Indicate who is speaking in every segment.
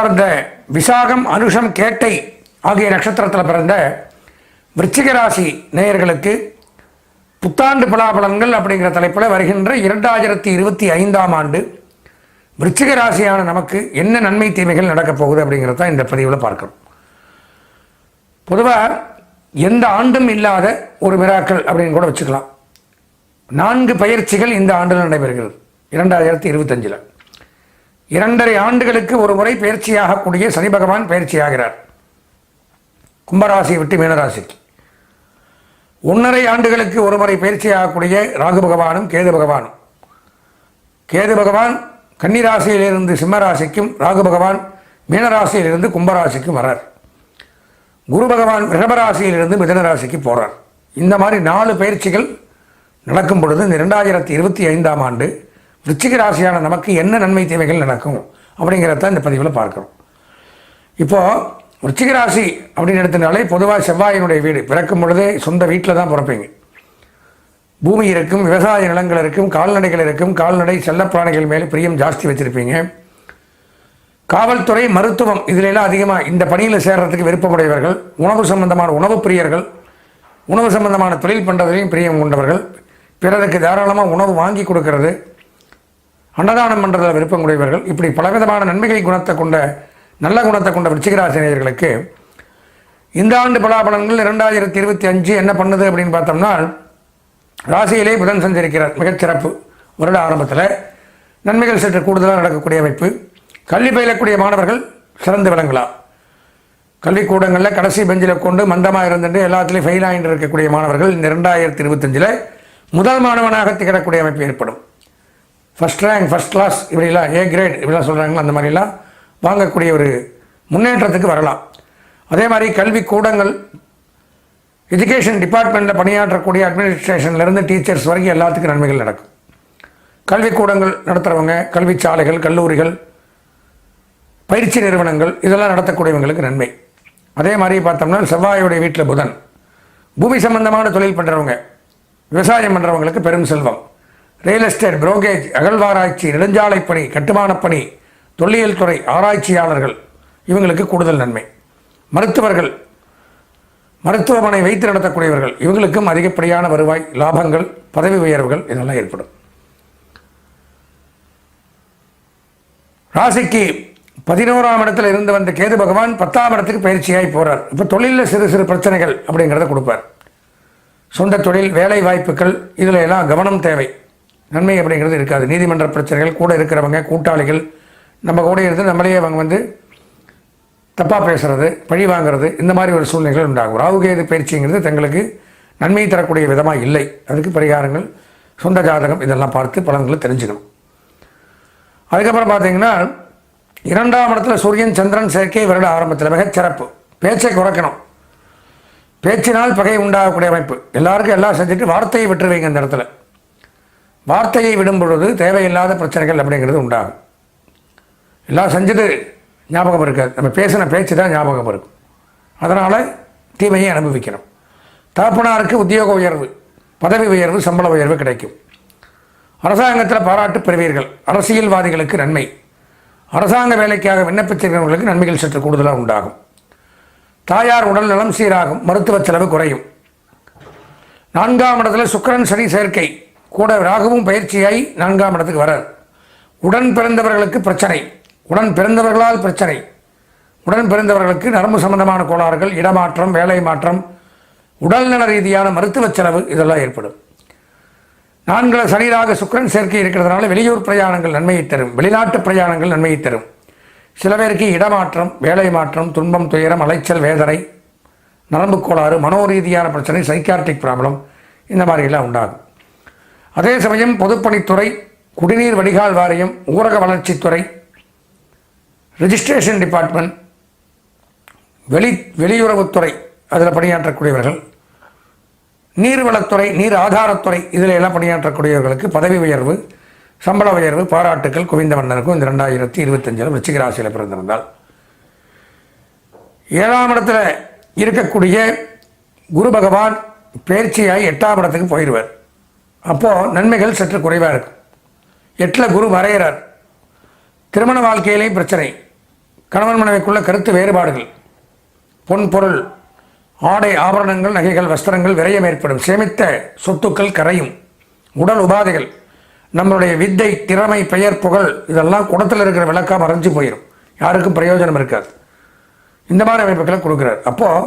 Speaker 1: பிறந்த விசாகம் அனுஷம் கேட்டை ஆகிய நட்சத்திரத்தில் பிறந்த விருச்சிக ராசி நேயர்களுக்கு புத்தாண்டு பலாபலன்கள் அப்படிங்கிற தலைப்பில் வருகின்ற இரண்டாயிரத்தி இருபத்தி ஐந்தாம் ஆண்டு விருச்சிக ராசியான நமக்கு என்ன நன்மை தீமைகள் நடக்கப் போகுது அப்படிங்கிறத இந்த பதிவில் பார்க்கிறோம். பொதுவாக எந்த ஆண்டும் இல்லாத ஒரு விராக்கள் அப்படின்னு கூட வச்சுக்கலாம். நான்கு பயிற்சிகள் இந்த ஆண்டில் நடைபெறுகிறது. இரண்டாயிரத்தி இருபத்தஞ்சில். இரண்டரை ஆண்டுகளுக்கு ஒரு முறை பயிற்சியாகக்கூடிய சனி பகவான் பயிற்சியாகிறார். கும்பராசியை விட்டு மீனராசிக்கு. ஒன்றரை ஆண்டுகளுக்கு ஒரு முறை பயிற்சியாகக்கூடிய ராகு பகவானும் கேது பகவானும். கேது பகவான் கன்னிராசியிலிருந்து சிம்மராசிக்கும் ராகு பகவான் மீனராசியிலிருந்து கும்பராசிக்கும் வர்றார். குரு பகவான் ரிஷபராசியிலிருந்து மிதனராசிக்கு போகிறார் இந்த மாதிரி நாலு பயிற்சிகள் நடக்கும் பொழுது இந்த இரண்டாயிரத்தி இருபத்தி ஐந்தாம் ஆண்டு ரிச்சிக ராசியான நமக்கு என்ன நன்மை தேவைகள் நடக்கும் அப்படிங்கிறத இந்த பதிவில் பார்க்குறோம். இப்போது விருச்சிக ராசி அப்படின்னு எடுத்தனாலே பொதுவாக செவ்வாயினுடைய வீடு. பிறக்கும் பொழுதே சொந்த வீட்டில் தான் பிறப்பீங்க. பூமி இருக்கும் விவசாய நிலங்கள் இருக்கும் கால்நடைகள் இருக்கும் கால்நடை செல்லப்பிராணிகள் மேலே பிரியம் ஜாஸ்தி வச்சுருப்பீங்க. காவல்துறை மருத்துவம் இதிலெல்லாம் அதிகமாக இந்த பணியில் சேர்றதுக்கு விருப்பமுடையவர்கள் உணவு சம்பந்தமான உணவு பிரியர்கள் உணவு சம்பந்தமான தொழில் பண்ணுறதுலையும் பிரியம் கொண்டவர்கள் பிறருக்கு தாராளமாக உணவு வாங்கி கொடுக்கறது அன்னதானம் பண்ணுறதில் விருப்பம் உடையவர்கள் இப்படி பலவிதமான நன்மைகளை குணத்தை கொண்ட நல்ல குணத்தை கொண்ட விருச்சிகராசினியர்களுக்கு இந்த ஆண்டு பலாபலன்கள் இரண்டாயிரத்தி இருபத்தி அஞ்சு என்ன பண்ணுது அப்படின்னு பார்த்தோம்னா ராசியிலே புதன் சஞ்சரிக்கிறார். மிகச்சிறப்பு. வருட ஆரம்பத்தில் நன்மைகள் சற்று கூடுதலாக நடக்கக்கூடிய அமைப்பு. கல்வி பயிலக்கூடிய மாணவர்கள் சிறந்து விளங்கலாம் கல்விக்கூடங்களில் கடைசி பெஞ்சில் கொண்டு மந்தமாக இருந்துட்டு எல்லாத்துலேயும் ஃபெயில் ஆகிட்டு இருக்கக்கூடிய மாணவர்கள் இந்த ரெண்டாயிரத்தி இருபத்தஞ்சில் முதல் மாணவனாக திகழக்கூடிய அமைப்பு ஏற்படும். ஃபஸ்ட் ரேங்க் ஃபஸ்ட் கிளாஸ் இப்படிலாம் ஏ கிரேட் இப்படிலாம் சொல்கிறாங்களோ அந்த மாதிரிலாம் வாங்கக்கூடிய ஒரு முன்னேற்றத்துக்கு வரலாம். அதே மாதிரி கல்வி கூடங்கள் எஜுகேஷன் டிபார்ட்மெண்ட்டில் பணியாற்றக்கூடிய அட்மினிஸ்ட்ரேஷன்லேருந்து டீச்சர்ஸ் வரைக்கும் எல்லாத்துக்கும் நன்மைகள் நடக்கும். கல்விக்கூடங்கள் நடத்துகிறவங்க கல்வி சாலைகள் கல்லூரிகள் பயிற்சி நிறுவனங்கள் இதெல்லாம் நடத்தக்கூடியவங்களுக்கு நன்மை. அதே மாதிரி பார்த்தோம்னா செவ்வாயுடைய வீட்டில் புதன். பூமி சம்பந்தமான தொழில் பண்ணுறவங்க விவசாயம் பண்ணுறவங்களுக்கு பெரும் செல்வம். ரியல் எஸ்டேட் புரோக்கேஜ் அகழ்வாராய்ச்சி நெடுஞ்சாலை பணி கட்டுமானப் பணி தொல்லியல் துறை ஆராய்ச்சியாளர்கள் இவங்களுக்கு கூடுதல் நன்மை. மருத்துவர்கள் மருத்துவமனை வைத்து நடத்தக்கூடியவர்கள் இவங்களுக்கும் அதிகப்படியான வருவாய் லாபங்கள் பதவி உயர்வுகள் இதெல்லாம் ஏற்படும். ராசிக்கு பதினோராம் இடத்துல இருந்து வந்த கேது பகவான் பத்தாம் இடத்துக்கு பயிற்சியாகி போகிறார் இப்போ தொழிலில் சிறு சிறு பிரச்சனைகள் அப்படிங்கிறத கொடுப்பார். சொந்த தொழில் வேலை வாய்ப்புகள் இதில் எல்லாம் கவனம் தேவை. நன்மை அப்படிங்கிறது இருக்காது. நீதிமன்ற பிரச்சனைகள் கூட இருக்கிறவங்க கூட்டாளிகள் நம்ம கூட இருந்து நம்மளே அவங்க வந்து தப்பாக பேசுகிறது பழி வாங்குறது இந்த மாதிரி ஒரு சூழ்நிலைகள் உண்டாகும். ராகுகேது பயிற்சிங்கிறது தங்களுக்கு நன்மை தரக்கூடிய விதமாக இல்லை. அதுக்கு பரிகாரங்கள் சொந்த ஜாதகம் இதெல்லாம் பார்த்து பலன்களை தெரிஞ்சுக்கணும். அதுக்கப்புறம் பார்த்தீங்கன்னா இரண்டாம் இடத்துல சூரியன் சந்திரன் சேர்க்கை வருட ஆரம்பத்தில் மிகச்சிறப்பு பேச்சை குறைக்கணும். பேச்சினால் பகை உண்டாகக்கூடிய அமைப்பு. எல்லாருக்கும் எல்லாம் செஞ்சுட்டு வார்த்தையை விட்டுருவீங்க இந்த இடத்துல. வார்த்தையை விடும் பொழுது தேவையில்லாத பிரச்சனைகள் அப்படிங்கிறது உண்டாகும். எல்லாம் செஞ்சது ஞாபகம் இருக்காது நம்ம பேசின பேச்சு தான் ஞாபகம் இருக்கும். அதனால் தீமையை அனுபவிக்கணும். தகப்பனாருக்கு உத்தியோக உயர்வு பதவி உயர்வு சம்பள உயர்வு கிடைக்கும். அரசாங்கத்தில் பாராட்டு பெறுவீர்கள். அரசியல்வாதிகளுக்கு நன்மை. அரசாங்க வேலைக்காக விண்ணப்பித்திருக்கிறவர்களுக்கு நன்மைகள் சற்று கூடுதலாக உண்டாகும். தாயார் உடல் நலம் சீராகும். மருத்துவ செலவு குறையும். நான்காம் இடத்துல சுக்கிரன் சனி சேர்க்கை. கூட ராகுவும் பயிற்சியாய் நான்காம் இடத்துக்கு வரார். உடன் பிறந்தவர்களுக்கு பிரச்சனை. உடன் பிறந்தவர்களால் பிரச்சனை. உடன் பிறந்தவர்களுக்கு நரம்பு சம்பந்தமான கோளாறுகள் இடமாற்றம் வேலை மாற்றம் உடல்நல ரீதியான மருத்துவ செலவு இதெல்லாம் ஏற்படும். நான்கு சனிராக சுக்கரன் சேர்க்கை இருக்கிறதுனால வெளியூர் பிரயாணங்கள் நன்மையை தரும். வெளிநாட்டு பிரயாணங்கள் நன்மையை தரும். சில பேருக்கு இடமாற்றம் வேலை மாற்றம் துன்பம் துயரம் அலைச்சல் வேதனை நரம்பு கோளாறு மனோரீதியான பிரச்சனை சைக்கார்டிக் ப்ராப்ளம் இந்த மாதிரிலாம் உண்டாகும். அதே சமயம் பொதுப்பணித்துறை குடிநீர் வடிகால் வாரியம் ஊரக வளர்ச்சித்துறை ரெஜிஸ்ட்ரேஷன் டிபார்ட்மெண்ட் வெளி வெளியுறவுத்துறை அதில் பணியாற்றக்கூடியவர்கள் நீர்வளத்துறை நீர் ஆதாரத்துறை இதில் எல்லாம் பணியாற்றக்கூடியவர்களுக்கு பதவி உயர்வு சம்பள உயர்வு பாராட்டுக்கள் குவிந்த மன்னருக்கும் இந்த ரெண்டாயிரத்தி இருபத்தஞ்சில் விருச்சிக ராசியில் பிறந்திருந்தால் ஏழாம் இடத்துல இருக்கக்கூடிய குரு பகவான் பேர்ச்சியாய் எட்டாம் இடத்துக்கு போயிடுவார் அப்போது நன்மைகள் சற்று குறைவாக இருக்கும். எட்டில் குரு மறையிறார். திருமண வாழ்க்கையிலையும் பிரச்சனை. கணவன் மனைவிக்குள்ள கருத்து வேறுபாடுகள். பொன் பொருள் ஆடை ஆபரணங்கள் நகைகள் வஸ்திரங்கள் விரயம் ஏற்படும். சேமித்த சொத்துக்கள் கரையும். உடல் உபாதைகள். நம்மளுடைய வித்தை திறமை பெயர் புகழ் இதெல்லாம் குடத்தில் இருக்கிற விளக்காக மறைஞ்சு போயிடும் யாருக்கும் பிரயோஜனம் இருக்காது. இந்த மாதிரி அமைப்புகளை கொடுக்குறார். அப்போது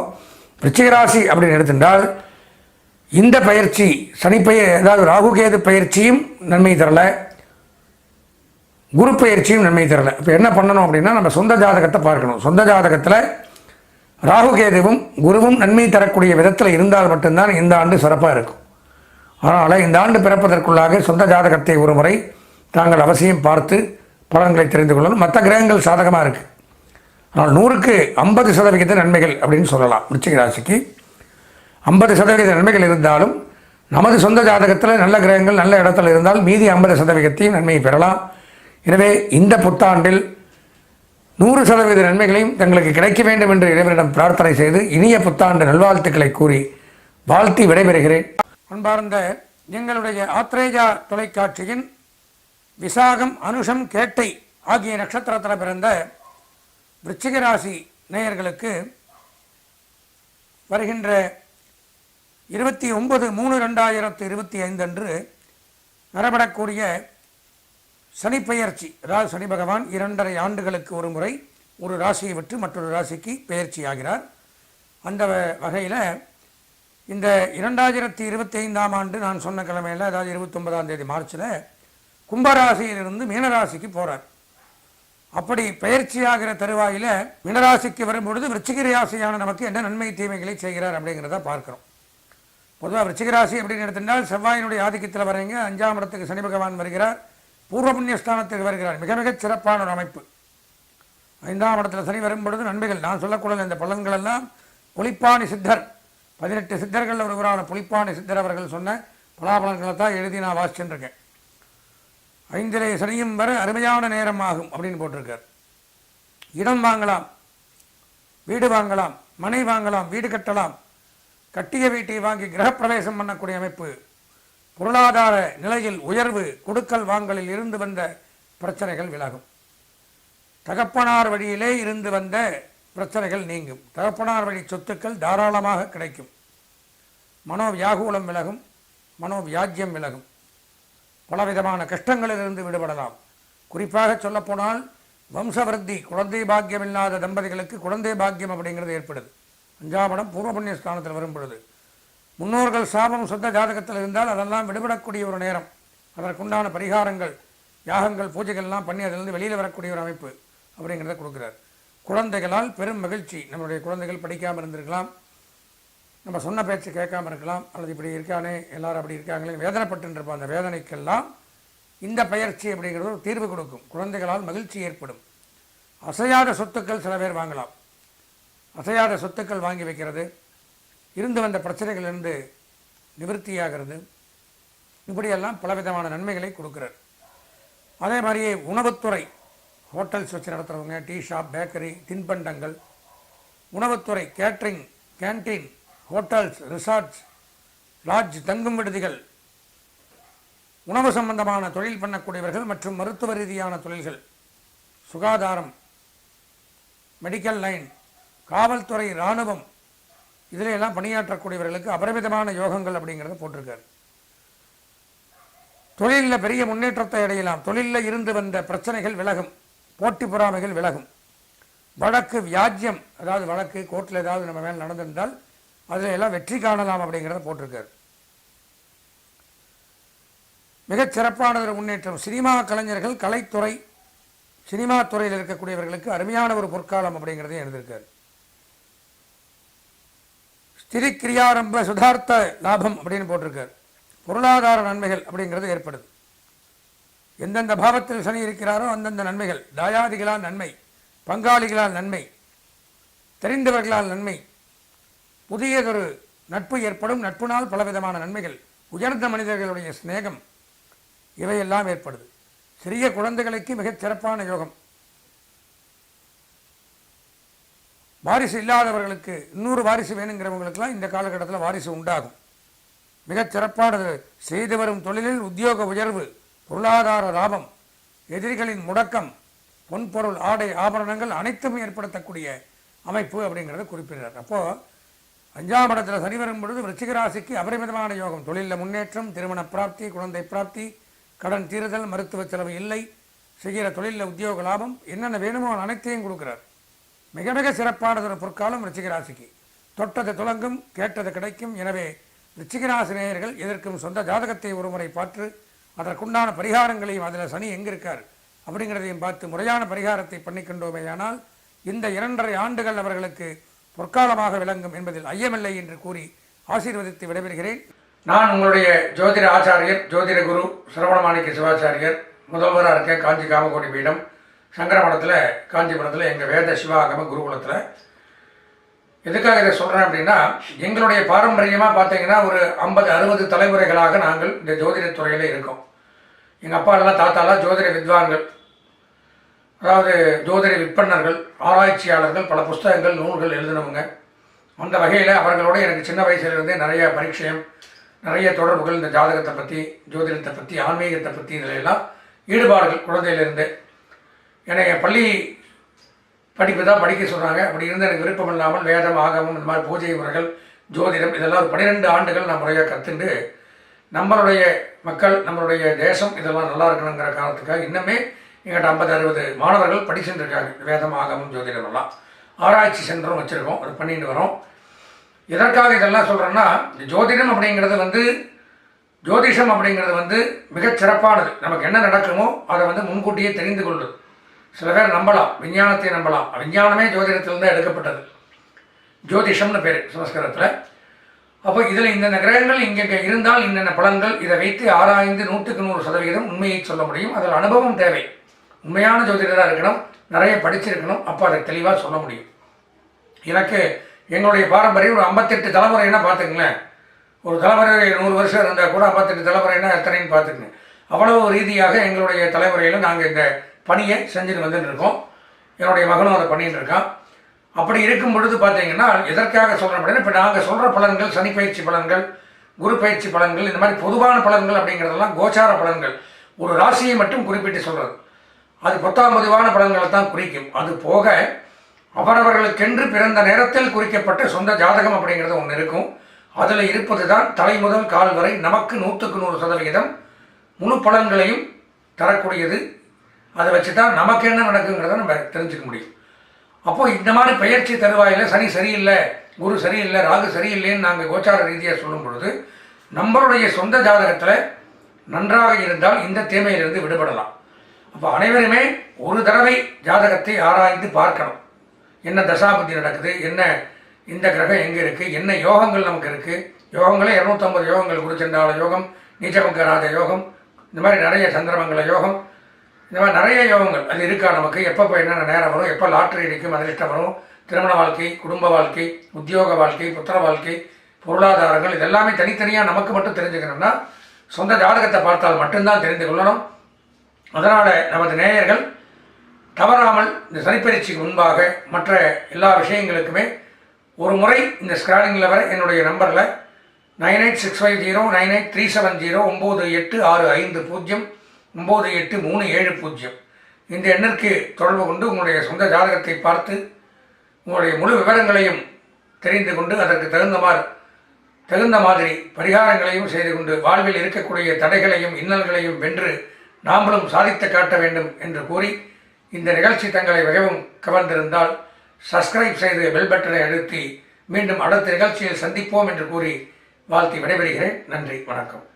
Speaker 1: விருச்சிகராசி அப்படின்னு எடுத்துட்டால் இந்த பயிற்சி சனிப்பெய அதாவது ராகுகேது பயிற்சியும் நன்மை தரலை. குரு பயிற்சியும் நன்மை தரலை. இப்போ என்ன பண்ணணும் அப்படின்னா நம்ம சொந்த ஜாதகத்தை பார்க்கணும். சொந்த ஜாதகத்தில் ராகுகேதுவும் குருவும் நன்மை தரக்கூடிய விதத்தில் இருந்தால் மட்டும்தான் இந்த ஆண்டு சிறப்பாக இருக்கும். அதனால் இந்த ஆண்டு பிறப்பதற்குள்ளாக சொந்த ஜாதகத்தை ஒரு முறை தாங்கள் அவசியம் பார்த்து பலன்களை தெரிந்து கொள்ளணும். மற்ற கிரகங்கள் சாதகமாக இருக்குது ஆனால் நூறுக்கு ஐம்பது சதவிகித நன்மைகள் அப்படின்னு சொல்லலாம். விருச்சிக ராசிக்கு. ஐம்பது சதவிகித நன்மைகள் இருந்தாலும் நமது சொந்த ஜாதகத்தில் நல்ல கிரகங்கள் நல்ல இடத்துல இருந்தால் மீதி ஐம்பது சதவிகிதத்தையும் நன்மையை பெறலாம். எனவே இந்த புத்தாண்டில் நூறு சதவீத நன்மைகளையும் தங்களுக்கு கிடைக்க வேண்டும் என்று இறைவனிடம் பிரார்த்தனை செய்து இனிய புத்தாண்டு நல்வாழ்த்துக்களை கூறி வாழ்த்தி விடைபெறுகிறேன். அன்பார்ந்த எங்களுடைய ஆத்ரேஜா தொலைக்காட்சியின் விசாகம் அனுஷம் கேட்டை ஆகிய நட்சத்திரத்தில் பிறந்த விருச்சிகராசி நேயர்களுக்கு வருகின்ற இருபத்தி ஒன்பது மூணு ரெண்டாயிரத்து இருபத்தி ஐந்து அன்று நடைபெறக்கூடிய சனிப்பெயர்ச்சி அதாவது சனி பகவான் இரண்டரை ஆண்டுகளுக்கு ஒரு முறை ஒரு ராசியை விட்டு மற்றொரு ராசிக்கு பெயர்ச்சி ஆகிறார் அந்த வ- வகையில் இந்த இரண்டாயிரத்தி இருபத்தி ஐந்தாம் ஆண்டு நான் சொன்ன கிழமையில் அதாவது இருபத்தொன்பதாம் தேதி மார்ச்சில் கும்பராசியிலிருந்து மீனராசிக்கு போகிறார் அப்படி பயிற்சியாகிற தருவாயில் மீனராசிக்கு வரும்பொழுது விருச்சிக ராசியான நமக்கு என்ன நன்மை தீமைகளை செய்கிறார் அப்படிங்கிறத பார்க்குறோம். பொதுவாக விருச்சிகராசி அப்படின்னு எடுத்திருந்தால் செவ்வாயினுடைய ஆதிக்கத்தில் வரீங்க அஞ்சாம் இடத்துக்கு சனி பகவான் வருகிறார். பூர்வ புண்ணியஸ்தானத்துக்கு வருகிறார். மிக மிக சிறப்பான ஒரு அமைப்பு. ஐந்தாம் இடத்துல சனி வரும் பொழுது நன்மைகள் நான் சொல்லக்கூடாத இந்த பலன்கள் எல்லாம் புலிப்பாணி சித்தர். பதினெட்டு சித்தர்கள் ஒருவரான புலிப்பாணி சித்தர் அவர்கள் சொன்ன பலாபலன்களை தான் எழுதி நான் வாசிச்சுருக்கேன் ஐந்திலே சனியும் வர அருமையான நேரம் ஆகும் அப்படின்னு போட்டிருக்கார். இடம் வாங்கலாம். வீடு வாங்கலாம். மனை வாங்கலாம். வீடு கட்டலாம். கட்டிய வீட்டை வாங்கி கிரகப்பிரவேசம் பண்ணக்கூடிய அமைப்பு பொருளாதார நிலையில் உயர்வு கொடுக்கல் வாங்கலில் இருந்து வந்த பிரச்சனைகள் விலகும். தகப்பனார் வழியிலே இருந்து வந்த பிரச்சனைகள் நீங்கும். தகப்பனார் வழி சொத்துக்கள் தாராளமாக கிடைக்கும். மனோவியாகூலம் விலகும் மனோ வியாஜ்யம் விலகும். பலவிதமான கஷ்டங்களிலிருந்து விடுபடலாம். குறிப்பாக சொல்லப்போனால் வம்சவர்த்தி குழந்தை பாக்கியம் இல்லாத தம்பதிகளுக்கு குழந்தை பாக்கியம் அப்படிங்கிறது ஏற்படுது. அஞ்சாம் இடம் பூர்வ புண்ணிய ஸ்தானத்தில் வரும் பொழுது. முன்னோர்கள் சாபம் சொந்த ஜாதகத்தில் இருந்தால் அதெல்லாம் விடுபடக்கூடிய ஒரு நேரம். அதற்குண்டான பரிகாரங்கள் யாகங்கள் பூஜைகள்லாம் பண்ணி அதிலிருந்து வெளியில் வரக்கூடிய ஒரு அமைப்பு அப்படிங்கிறத கொடுக்குறார். குழந்தைகளால் பெரும் மகிழ்ச்சி. நம்மளுடைய குழந்தைகள் படிக்காமல் இருந்திருக்கலாம். நம்ம சொன்ன பேச்சு கேட்காம இருக்கலாம். அல்லது இப்படி இருக்கானே எல்லாரும் அப்படி இருக்காங்களே வேதனைப்பட்டுருப்போம் அந்த வேதனைக்கெல்லாம் இந்த பயிற்சி அப்படிங்கிறது ஒரு தீர்வு கொடுக்கும். குழந்தைகளால் மகிழ்ச்சி ஏற்படும். அசையாத சொத்துக்கள் சில பேர் வாங்கலாம். அசையாத சொத்துக்கள் வாங்கி வைக்கிறது. இருந்து வந்த பிரச்சனைகளிலிருந்து நிவர்த்தியாகிறது. இப்படியெல்லாம் பலவிதமான நன்மைகளை கொடுக்குறார் அதே மாதிரியே உணவுத்துறை ஹோட்டல்ஸ் வச்சு நடத்துகிறவங்க டீ ஷாப் பேக்கரி தின்பண்டங்கள் உணவுத்துறை catering canteen hotels resorts lodge தங்கும் விடுதிகள் உணவு சம்பந்தமான தொழில் பண்ணக்கூடியவர்கள் மற்றும் மருத்துவ ரீதியான தொழில்கள் சுகாதாரம் மெடிக்கல் லைன் காவல்துறை இராணுவம். இதில் எல்லாம் பணியாற்றக்கூடியவர்களுக்கு அபரிமிதமான யோகங்கள் அப்படிங்கிறத போட்டிருக்காரு. தொழிலில் பெரிய முன்னேற்றத்தை அடையலாம். தொழிலில் இருந்து வந்த பிரச்சனைகள் விலகும். போட்டி பொறாமைகள் விலகும். வழக்கு வியாஜ்யம் அதாவது வழக்கு கோர்ட்டில் ஏதாவது நம்ம மேலே நடந்திருந்தால் அதில் எல்லாம் வெற்றி காணலாம் அப்படிங்கிறத போட்டிருக்காரு. மிகச் சிறப்பானதொரு முன்னேற்றம். சினிமா கலைஞர்கள் கலைத்துறை சினிமா துறையில் இருக்கக்கூடியவர்களுக்கு அருமையான ஒரு பொற்காலம் அப்படிங்கிறதையும் எழுதியிருக்காரு. திருக்கிரியாரம்ப சுதார்த்த லாபம் அப்படின்னு போட்டிருக்கார். பொருளாதார நன்மைகள் அப்படிங்கிறது ஏற்படுது. எந்தெந்த பாவத்தில் சனி இருக்கிறாரோ அந்தந்த நன்மைகள். தாயாதிகளால் நன்மை பங்காளிகளால் நன்மை தெரிந்தவர்களால் நன்மை புதியதொரு நட்பு ஏற்படும். நட்புனால் பலவிதமான நன்மைகள். உயர்ந்த மனிதர்களுடைய சிநேகம் இவையெல்லாம் ஏற்படுது. சிறிய குழந்தைகளுக்கு மிகச் சிறப்பான யோகம். வாரிசு இல்லாதவர்களுக்கு இன்னொரு வாரிசு வேணுங்கிறவங்களுக்கெல்லாம் இந்த காலகட்டத்தில் வாரிசு உண்டாகும். மிகச் சிறப்பானது செய்து வரும் தொழிலில் உத்தியோக உயர்வு பொருளாதார லாபம் எதிரிகளின் முடக்கம் பொன்பொருள் ஆடை ஆபரணங்கள் அனைத்தும் ஏற்படுத்தக்கூடிய அமைப்பு அப்படிங்கிறத குறிப்பிடுறார். அப்போது அஞ்சாம் இடத்துல சனி வரும் பொழுது விருச்சிக ராசிக்கு அபரிமிதமான யோகம். தொழிலில் முன்னேற்றம் திருமண பிராப்தி குழந்தை பிராப்தி கடன் தீருதல் மருத்துவ செலவு இல்லை செய்கிற தொழிலில் உத்தியோக லாபம் என்னென்ன வேணுமோ அனைத்தையும் கொடுக்குறார். மிக மிக சிறப்பானதொரு பொற்காலம் ரிச்சிகராசிக்கு தொட்டது துலங்கும் கேட்டது கிடைக்கும். எனவே விருச்சிக நேயர்கள் எதற்கும் சொந்த ஜாதகத்தை ஒருமுறை பார்த்து அதற்குண்டான பரிகாரங்களையும் அதில் சனி எங்கே இருக்கார் அப்படிங்கிறதையும் பார்த்து முறையான பரிகாரத்தை பண்ணிக்கொண்டோமேயானால் இந்த இரண்டரை ஆண்டுகள் அவர்களுக்கு பொற்காலமாக விளங்கும் என்பதில் ஐயமில்லை என்று கூறி ஆசீர்வதித்து விடைபெறுகிறேன். நான் உங்களுடைய ஜோதிட ஆச்சாரியர் ஜோதிட குரு சரவணமாணிக்க சிவாச்சாரியர் முதல்வராக இருக்க காஞ்சி காமகோடி பீடம். சங்கரமடத்தில் காஞ்சிபுரத்தில் எங்கள் வேத சிவாகம குருகுலத்தில். எதுக்காக இதை சொல்கிறேன் அப்படின்னா எங்களுடைய பாரம்பரியமாக பார்த்தீங்கன்னா ஒரு ஐம்பது அறுபது தலைமுறைகளாக நாங்கள் இந்த ஜோதிட துறையில் இருக்கோம். எங்கள் அப்பா எல்லாம் தாத்தாலாம் ஜோதிட வித்வான்கள். அதாவது ஜோதிட விற்பனர்கள் ஆராய்ச்சியாளர்கள் பல புஸ்தகங்கள் நூல்கள் எழுதினவங்க. அந்த வகையில் அவர்களோட எனக்கு சின்ன வயசுலேருந்தே நிறைய பரிச்சயம் நிறைய தொடர்புகள் இந்த ஜாதகத்தை பற்றி ஜோதிடத்தை பற்றி ஆன்மீகத்தை பற்றி இதில் எல்லாம் ஈடுபாடுகள் குழந்தையிலிருந்தே. என்னை என் பள்ளி படிப்பு தான் படிக்க சொல்கிறாங்க அப்படி இருந்து எனக்கு விருப்பம் இல்லாமல் வேதம் ஆகமம் இந்த மாதிரி பூஜை முறைகள் ஜோதிடம் இதெல்லாம் ஒரு பன்னிரெண்டு ஆண்டுகள் நான் முறையாக கற்றுண்டு நம்மளுடைய மக்கள் நம்மளுடைய தேசம் இதெல்லாம் நல்லா இருக்கணுங்கிற காரணத்துக்காக இன்னுமே எங்கிட்ட ஐம்பது அறுபது மாணவர்கள் படிச்சுட்டு இருக்காங்க. வேதம் ஆகமம் ஜோதிடம் எல்லாம். ஆராய்ச்சி சென்றும் வச்சுருக்கோம். அது பண்ணிட்டு வரோம். எதற்காக இதெல்லாம் சொல்கிறேன்னா ஜோதிடம் அப்படிங்கிறது வந்து ஜோதிஷம் அப்படிங்கிறது வந்து மிகச் சிறப்பானது நமக்கு என்ன நடக்குமோ அதை வந்து முன்கூட்டியே தெரிந்து கொள்ளுது. சில பேர் நம்பலாம் விஞ்ஞானத்தை நம்பலாம். விஞ்ஞானமே ஜோதிடத்திலிருந்து எடுக்கப்பட்டது. ஜோதிஷம்னு பேர் சமஸ்கிருதத்தில். அப்போ இதில் இந்தந்த கிரகங்கள் இங்கே இருந்தால் இன்னென்ன பலன்கள் இதை வைத்து ஆராய்ந்து நூற்றுக்கு நூறு சதவீதம் உண்மையை சொல்ல முடியும். அதில் அனுபவம் தேவை. உண்மையான ஜோதிடராக இருக்கணும் நிறைய படிச்சிருக்கணும் அப்போ அதை தெளிவாக சொல்ல முடியும். எனக்கு எங்களுடைய பாரம்பரியம் ஒரு ஐம்பத்தெட்டு தலைமுறைன்னா பார்த்துங்களேன் ஒரு தலைமுறை நூறு வருஷம் இருந்தால் கூட ஐம்பத்தெட்டு தலைமுறைன்னா எத்தனைன்னு பார்த்துக்கங்க. அவ்வளவு ரீதியாக எங்களுடைய தலைமுறையில் நாங்கள் இந்த பணியை செஞ்சுட்டு வந்துட்டு இருக்கோம் என்னுடைய மகனும் அதை பண்ணிட்டு இருக்கான் அப்படி இருக்கும் பொழுது பார்த்தீங்கன்னா எதற்காக சொல்கிறோம் அப்படின்னா இப்போ நாங்கள் சொல்கிற பலன்கள் சனி பயிற்சி பலன்கள் குரு பயிற்சி பலன்கள் இந்த மாதிரி பொதுவான பலன்கள் அப்படிங்கிறதெல்லாம் கோச்சார பலன்கள். ஒரு ராசியை மட்டும் குறிப்பிட்டு சொல்கிறது அது பத்தாம் பொதுவான பலன்களை தான் குறிக்கும். அது போக அவரவர்களுக்கென்று பிறந்த நேரத்தில் குறிக்கப்பட்ட சொந்த ஜாதகம் அப்படிங்கிறது ஒன்று இருக்கும். அதில் இருப்பது தான் தலை முதல் கால் வரை நமக்கு நூற்றுக்கு நூறு சதவிகிதம் முழு பலன்களையும் தரக்கூடியது அதை வச்சு தான் நமக்கு என்ன நடக்குங்கிறத நம்ம தெரிஞ்சுக்க முடியும். அப்போது இந்த மாதிரி பயிற்சி தருவாயில் சனி சரியில்லை குரு சரியில்லை ராகு சரியில்லைன்னு நாங்கள் கோச்சார ரீதியாக சொல்லும் பொழுது நம்மளுடைய சொந்த ஜாதகத்தில் நன்றாக இருந்தால் இந்த தீமையிலிருந்து விடுபடலாம். அப்போ அனைவருமே ஒரு தடவை ஜாதகத்தை ஆராய்ந்து பார்க்கணும். என்ன தசாபுத்தி நடக்குது என்ன இந்த கிரகம் எங்கே இருக்குது என்ன யோகங்கள் நமக்கு இருக்குது யோகங்களே இரநூத்தம்பது யோகங்கள் குருச்சண்டால யோகம் நீச்சமங்கராஜ யோகம் இந்த மாதிரி நிறைய சந்திரமங்கல யோகம் இந்த மாதிரி நிறைய யோகங்கள் அது இருக்கா நமக்கு? எப்பப்போ என்னென்ன நேரம் வரும்? எப்போ லாட்ரி அடிக்கும்? அதிர்ஷ்டம் வரும். திருமண வாழ்க்கை குடும்ப வாழ்க்கை உத்தியோக வாழ்க்கை புத்திர வாழ்க்கை பொருளாதாரங்கள் இதெல்லாமே தனித்தனியாக நமக்கு மட்டும் தெரிஞ்சுக்கணும்னா சொந்த ஜாதகத்தை பார்த்தால் மட்டும்தான் தெரிந்து கொள்ளணும். அதனால் நமது நேயர்கள் தவறாமல் இந்த சனிப்பயிற்சிக்கு முன்பாக மற்ற எல்லா விஷயங்களுக்குமே ஒரு முறை இந்த ஸ்கிரானிங்கில் வர என்னுடைய நம்பரில் nine eight six five zero nine eight three seven zero ஒம்பது எட்டு ஆறு ஐந்து பூஜ்ஜியம் ஒம்பது எட்டு மூணு ஏழு பூஜ்ஜியம். இந்த எண்ணிற்கு தொடர்பு கொண்டு உங்களுடைய சொந்த ஜாதகத்தை பார்த்து உங்களுடைய முழு விவரங்களையும் தெரிந்து கொண்டு அதற்கு தகுந்தமாறு தகுந்த மாதிரி பரிகாரங்களையும் செய்து கொண்டு வாழ்வில் இருக்கக்கூடிய தடைகளையும் இன்னல்களையும் வென்று நாமளும் சாதித்து காட்ட வேண்டும் என்று கூறி இந்த நிகழ்ச்சி தங்களை மிகவும் கவர்ந்திருந்தால் சப்ஸ்கிரைப் செய்து பெல் பட்டனை அழுத்தி மீண்டும் அடுத்த நிகழ்ச்சியில் சந்திப்போம் என்று கூறி வாழ்த்தி விடைபெறுகிறேன். நன்றி. வணக்கம்.